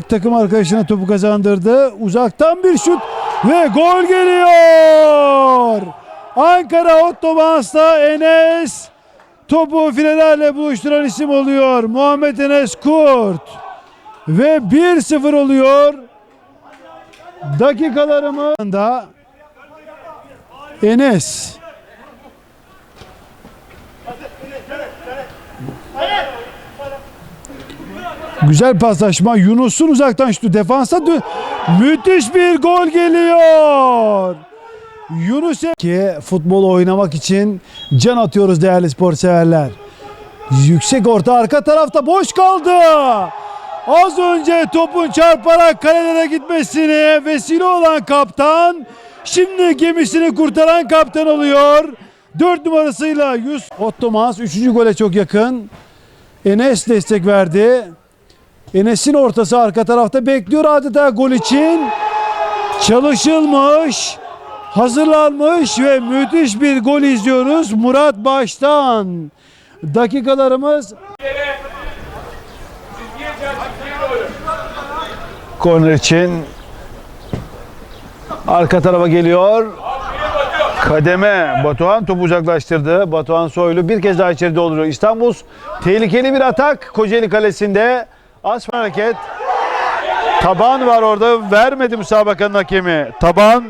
Takım arkadaşına topu kazandırdı. Uzaktan bir şut ve gol geliyor. Ankara Ottomans'ta Enes topu filelerle buluşturan isim oluyor. Muhammed Enes Kurt. Ve 1-0 oluyor. Dakikalarımında Enes. Güzel paslaşma. Yunus'un uzaktan şutu defansa dö- müthiş bir gol geliyor. Yunus ki futbol oynamak için can atıyoruz değerli spor severler. Yüksek orta arka tarafta boş kaldı. Az önce topun çarparak kalelere gitmesine vesile olan kaptan şimdi gemisini kurtaran kaptan oluyor. 4 numarasıyla Yus Ottomas 3. gole çok yakın. Enes destek verdi. Enes'in ortası arka tarafta bekliyor adeta gol için. Çalışılmış, hazırlanmış ve müthiş bir gol izliyoruz Murat Baş'tan. Dakikalarımız Korner için arka tarafa geliyor. Kademe Batuhan topu uzaklaştırdı. Batuhan Soylu bir kez daha içeri dolduruyor. İstanbul tehlikeli bir atak Kocaeli Kalesi'nde. Az hareket. Taban var orada. Vermedi müsabakanın hakemi. Taban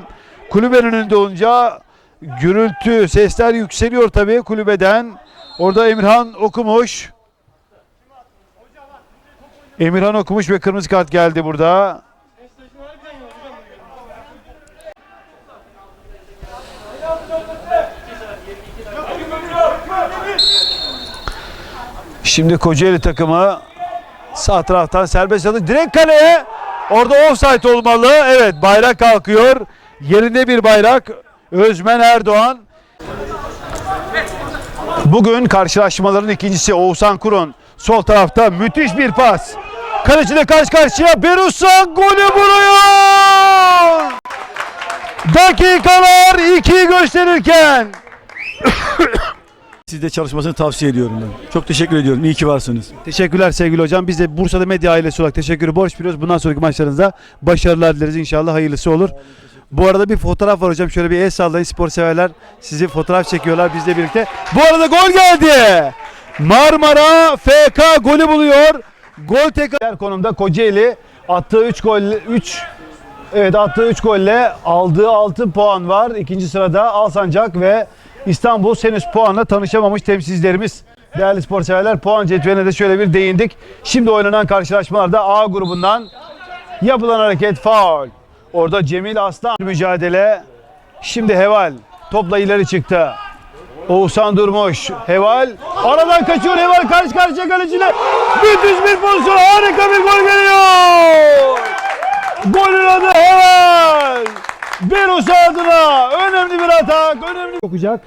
kulübenin önünde olunca gürültü, sesler yükseliyor tabii kulübeden. Orada Emirhan okumuş. Emirhan okumuş ve kırmızı kart geldi burada. Şimdi Kocaeli takımı sağ taraftan serbest atı direkt kaleye. Orada offside olmalı. Evet bayrak kalkıyor. Yerinde bir bayrak. Özmen Erdoğan. Bugün karşılaşmaların ikincisi Oğuzhan Kurun. Sol tarafta müthiş bir pas. Kaleciyle karşı karşıya Berusa golü vuruyor. Dakikalar 2'yi gösterirken Siz çalışmasını tavsiye ediyorum ben. Çok teşekkür ediyorum. İyi ki varsınız. Teşekkürler sevgili hocam. Biz de Bursa'da medya ailesi olarak teşekkürü borç biliyoruz. Bundan sonraki maçlarınızda başarılar dileriz. İnşallah hayırlısı olur. Bu arada bir fotoğraf var hocam. Şöyle bir el sallayın spor severler. Sizi fotoğraf çekiyorlar bizle birlikte. Bu arada gol geldi. Marmara FK golü buluyor. Gol tekrar konumda Kocaeli attığı 3 gol 3 Evet attığı 3 golle aldığı 6 puan var. İkinci sırada Alsancak ve İstanbul henüz puanla tanışamamış temsilcilerimiz. Değerli spor severler puan cetveline de şöyle bir değindik. Şimdi oynanan karşılaşmalarda A grubundan yapılan hareket faul. Orada Cemil Aslan mücadele. Şimdi Heval topla ileri çıktı. Oğuzhan Durmuş. Heval aradan kaçıyor. Heval karşı karşıya kaleciyle. Müthiş bir pozisyon. Harika bir gol geliyor. Golün adı Heval. Beros adına önemli bir atak. Önemli okuyacak.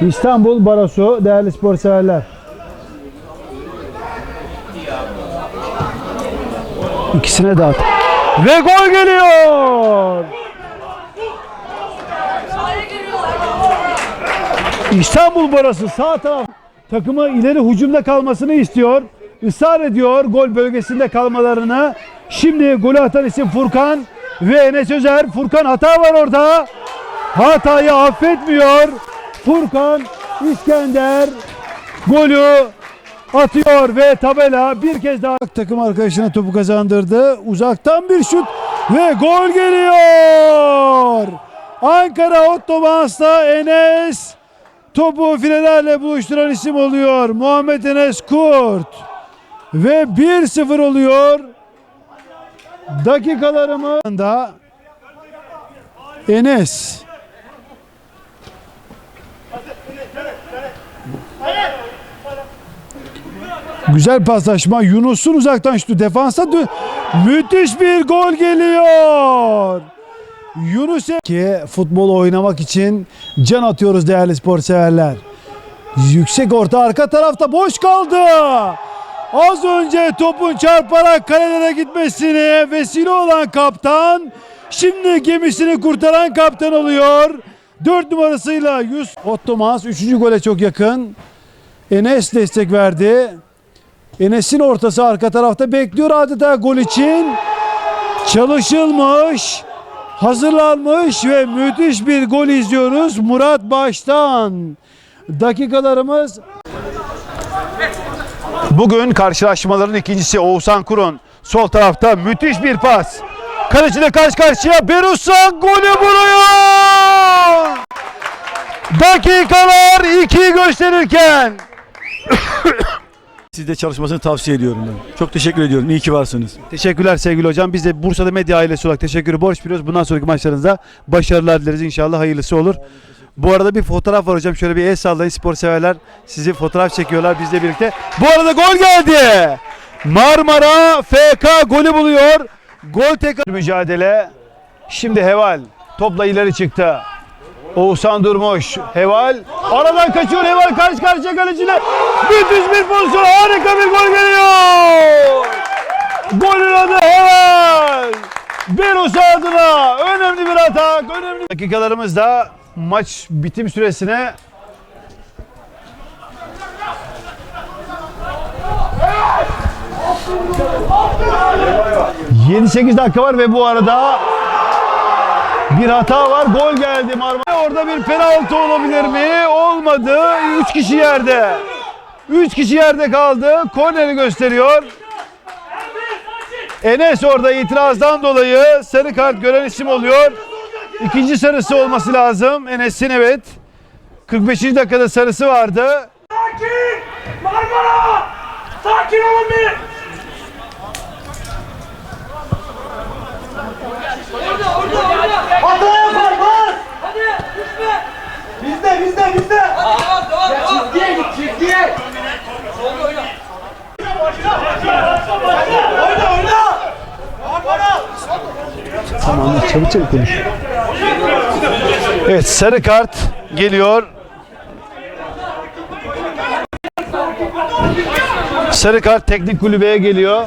İstanbul Barosu değerli spor severler. İkisine at. Ve gol geliyor. İstanbul Barosu sağ taraf takımı ileri hücumda kalmasını istiyor. Israr ediyor gol bölgesinde kalmalarını. Şimdi golü atan isim Furkan ve Enes Özer. Furkan hata var orada. Hatayı affetmiyor. Furkan İskender golü atıyor ve tabela bir kez daha takım arkadaşına topu kazandırdı. Uzaktan bir şut ve gol geliyor. Ankara Ottomans'ta Enes topu filelerle buluşturan isim oluyor. Muhammed Enes Kurt. Ve 1-0 oluyor. Dakikalarımında Enes. Güzel paslaşma. Yunus'un uzaktan şutu defansa dö- müthiş bir gol geliyor. Yunus ki futbol oynamak için can atıyoruz değerli spor severler. Yüksek orta arka tarafta boş kaldı. Az önce topun çarparak kalelere gitmesine vesile olan kaptan şimdi gemisini kurtaran kaptan oluyor. 4 numarasıyla Yus Ottomas 3. gole çok yakın. Enes destek verdi. Enes'in ortası arka tarafta bekliyor adeta gol için. Çalışılmış, hazırlanmış ve müthiş bir gol izliyoruz Murat Baş'tan. Dakikalarımız Bugün karşılaşmaların ikincisi Oğuzhan Kurun. Sol tarafta müthiş bir pas. Kaleciyle karşı karşıya Berusan golü buluyor. Dakikalar 2'yi gösterirken Siz de çalışmasını tavsiye ediyorum ben. Çok teşekkür ediyorum. İyi ki varsınız. Teşekkürler sevgili hocam. Biz de Bursa'da medya ailesi olarak teşekkürü borç biliyoruz. Bundan sonraki maçlarınızda başarılar dileriz. İnşallah hayırlısı olur. Bu arada bir fotoğraf var hocam. Şöyle bir el sallayın. Spor severler sizi fotoğraf çekiyorlar bizle birlikte. Bu arada gol geldi. Marmara FK golü buluyor. Gol tekrar mücadele. Şimdi Heval topla ileri çıktı. Oğuzhan Durmuş. Heval aradan kaçıyor. Heval karşı karşıya kaleciyle. Müthiş bir pozisyon. Harika bir gol geliyor. Golün adı Heval. Berus adına önemli bir atak. Önemli dakikalarımızda maç bitim süresine ...7-8 dakika var ve bu arada... ...bir hata var, gol geldi Marmara. Orada bir penaltı olabilir mi? Olmadı. 3 kişi yerde. 3 kişi yerde kaldı. Korneri gösteriyor. Enes orada itirazdan dolayı sarı kart gören isim oluyor. İkinci sarısı olması lazım. Enes'in evet. 45. dakikada sarısı vardı. Sakin! Marmara! Sakin olun bir! Çabuk çabuk konuş. Evet sarı kart geliyor. Sarı kart teknik kulübeye geliyor.